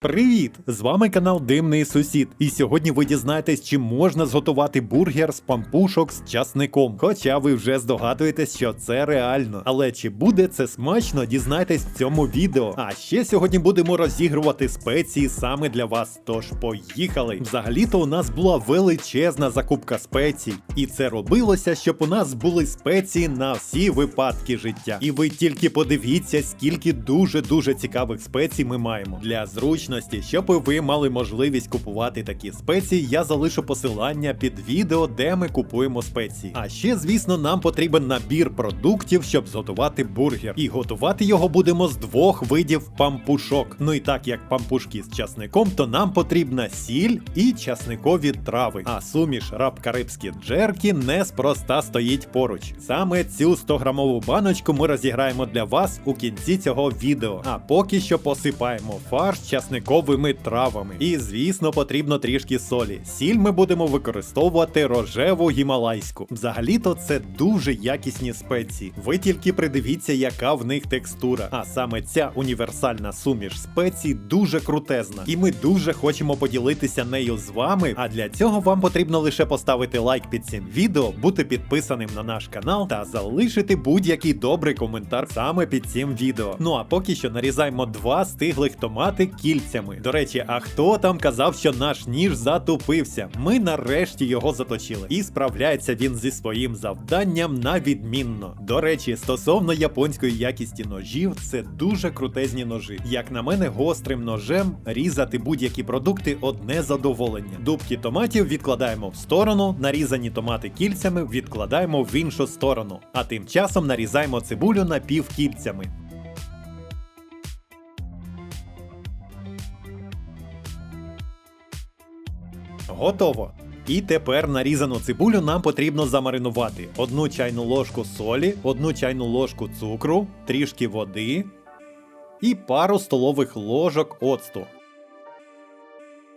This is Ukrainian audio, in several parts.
Привіт! З вами канал Димний Сусід. І сьогодні ви дізнаєтесь, чи можна зготувати бургер з пампушок з часником. Хоча ви вже здогадуєтесь, що це реально. Але чи буде це смачно, дізнайтесь в цьому відео. А ще сьогодні будемо розігрувати спеції саме для вас. Тож поїхали! Взагалі-то у нас була величезна закупка спецій, і це робилося, щоб у нас були спеції на всі випадки життя. І ви тільки подивіться, скільки дуже дуже цікавих спецій ми маємо для зручності, щоб ви мали можливість купувати такі спеції. Я залишу посилання під відео, де ми купуємо спеції. А ще, звісно, нам потрібен набір продуктів, щоб зготувати бургер. І готувати його будемо з двох видів пампушок. Ну і так як пампушки з часником, то нам потрібна сіль і часникові трави. А суміш раб-карибські джеркі неспроста стоїть поруч. Саме цю 100-грамову баночку ми розіграємо для вас у кінці цього відео. А поки що посипаємо фарш часниковими травами. І звісно, потрібно трішки солі. Сіль ми будемо використовувати рожеву гімалайську. Взагалі-то це дуже якісні спеції. Ви тільки придивіться, яка в них текстура. А саме ця універсальна суміш спецій дуже крутезна. І ми дуже хочемо поділитися нею з вами. А для цього вам потрібно лише поставити лайк під цим відео, бути підписаним на наш канал та залишити будь-який добрий коментар саме під цим відео. Ну а поки що нарізаємо два стиглих томати кільцями. До речі, а хто там казав, що наш ніж затупився? Ми нарешті його заточили. І справляється він зі своїм завданням на відмінно. До речі, стосовно японської якісті ножів, це дуже крутезні ножі. Як на мене, гострим ножем різати будь-які продукти одне задоволення. Дубки томатів відкладаємо в сторону, нарізані томати кільцями відкладаємо в іншу сторону. А тим часом нарізаємо цибулю напівкільцями. Готово. І тепер нарізану цибулю нам потрібно замаринувати. Одну чайну ложку солі, одну чайну ложку цукру, трішки води і пару столових ложок оцту.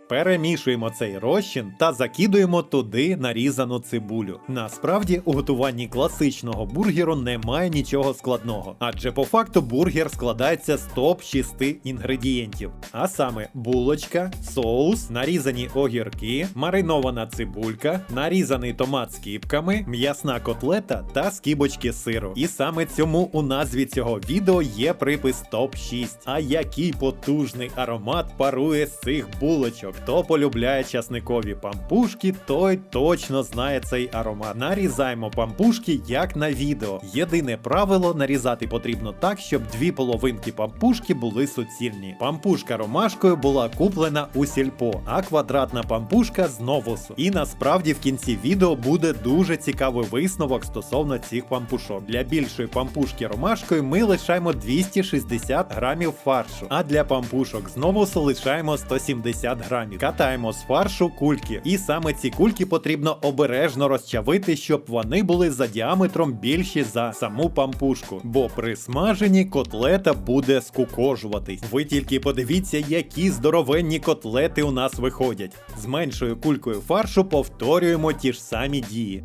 Перемішуємо цей розчин та закидуємо туди нарізану цибулю. Насправді, у готуванні класичного бургеру немає нічого складного, адже по факту бургер складається з топ 6 інгредієнтів. А саме булочка, соус, нарізані огірки, маринована цибулька, нарізаний томат з кіпками, м'ясна котлета та скибочки сиру. І саме цьому у назві цього відео є припис топ 6. А який потужний аромат парує з цих булочок. Хто полюбляє часникові пампушки, той точно знає цей аромат. Нарізаємо пампушки як на відео. Єдине правило нарізати потрібно так, щоб дві половинки пампушки були суцільні. Пампушка ромашкою була куплена у сільпо, а квадратна пампушка з новусу. І насправді в кінці відео буде дуже цікавий висновок стосовно цих пампушок. Для більшої пампушки ромашкою ми лишаємо 260 грамів фаршу, а для пампушок з новусу лишаємо 170 грамів. Катаємо з фаршу кульки, і саме ці кульки потрібно обережно розчавити, щоб вони були за діаметром більші за саму пампушку. Бо при смаженні котлета буде скукожуватись. Ви тільки подивіться, які здоровенні котлети у нас виходять. З меншою кулькою фаршу повторюємо ті ж самі дії.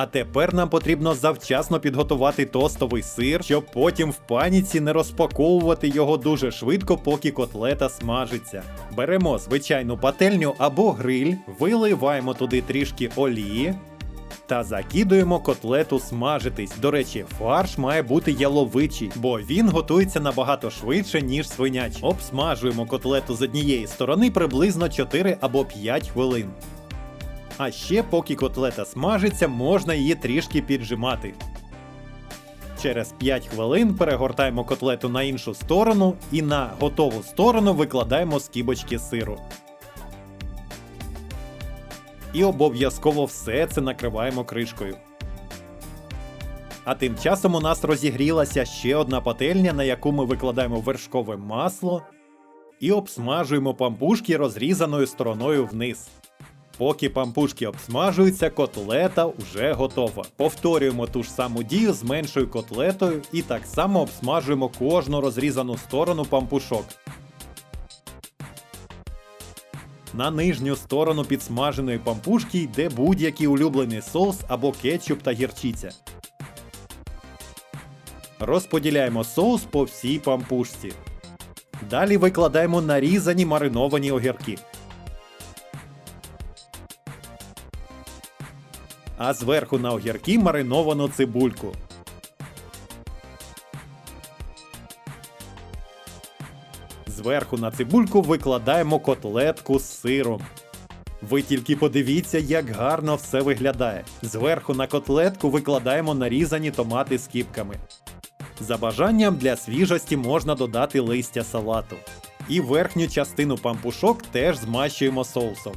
А тепер нам потрібно завчасно підготувати тостовий сир, щоб потім в паніці не розпаковувати його дуже швидко, поки котлета смажиться. Беремо звичайну пательню або гриль, виливаємо туди трішки олії. Та закидуємо котлету смажитись. До речі, фарш має бути яловичий, бо він готується набагато швидше, ніж свинячий. Обсмажуємо котлету з однієї сторони приблизно 4 або 5 хвилин. А ще, поки котлета смажиться, можна її трішки піджимати. Через 5 хвилин перегортаємо котлету на іншу сторону і на готову сторону викладаємо скибочки сиру. І обов'язково все це накриваємо кришкою. А тим часом у нас розігрілася ще одна пательня, на яку ми викладаємо вершкове масло і обсмажуємо пампушки розрізаною стороною вниз. Поки пампушки обсмажуються, котлета вже готова. Повторюємо ту ж саму дію з меншою котлетою і так само обсмажуємо кожну розрізану сторону пампушок. На нижню сторону підсмаженої пампушки йде будь-який улюблений соус або кетчуп та гірчиця. Розподіляємо соус по всій пампушці. Далі викладаємо нарізані мариновані огірки. А зверху на огірки мариновану цибульку. Зверху на цибульку викладаємо котлетку з сиром. Ви тільки подивіться, як гарно все виглядає. Зверху на котлетку викладаємо нарізані томати з кіпками. За бажанням для свіжості можна додати листя салату. І верхню частину пампушок теж змащуємо соусом.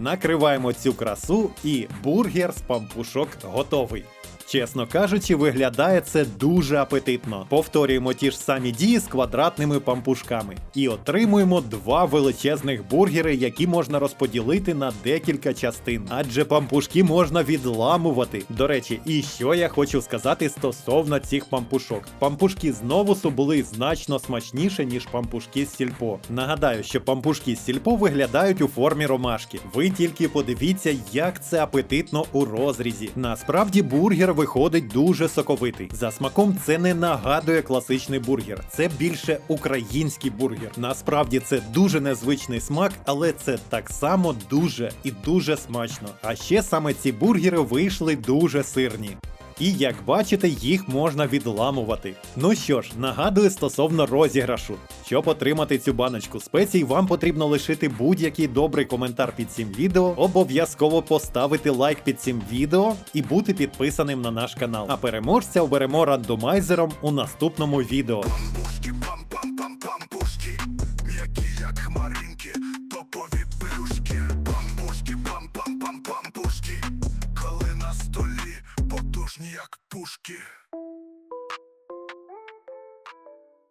Накриваємо цю красу і бургер з пампушок готовий. Чесно кажучи, виглядає це дуже апетитно. Повторюємо ті ж самі дії з квадратними пампушками і отримуємо два величезних бургери, які можна розподілити на декілька частин. Адже пампушки можна відламувати. До речі, і що я хочу сказати стосовно цих пампушок. Пампушки з новусу були значно смачніше, ніж пампушки з сільпо. Нагадаю, що пампушки з сільпо виглядають у формі ромашки. Ви тільки подивіться, як це апетитно у розрізі. Насправді бургер виходить дуже соковитий. За смаком це не нагадує класичний бургер, це більше український бургер. Насправді це дуже незвичний смак, але це так само дуже і дуже смачно. А ще саме ці бургери вийшли дуже сирні. І як бачите, їх можна відламувати. Ну що ж, нагадую стосовно розіграшу. Щоб отримати цю баночку спецій, вам потрібно лишити будь-який добрий коментар під цим відео, обов'язково поставити лайк під цим відео і бути підписаним на наш канал. А переможця оберемо рандомайзером у наступному відео. Пушки, пам-пам-пам-пампушки, м'які як хмаринки,